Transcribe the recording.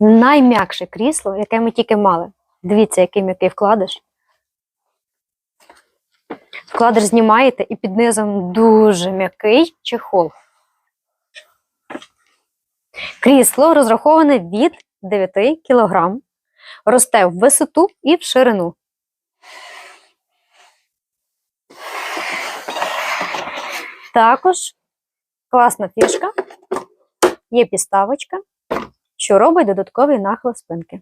Найм'якше крісло, яке ми тільки мали. Дивіться, який м'який вкладиш. Вкладиш знімаєте і під низом дуже м'який чехол. Крісло розраховане від 9 кг. Росте в висоту і в ширину. Також класна фішка. Є підставочка, що робить додатковий нахил спинки.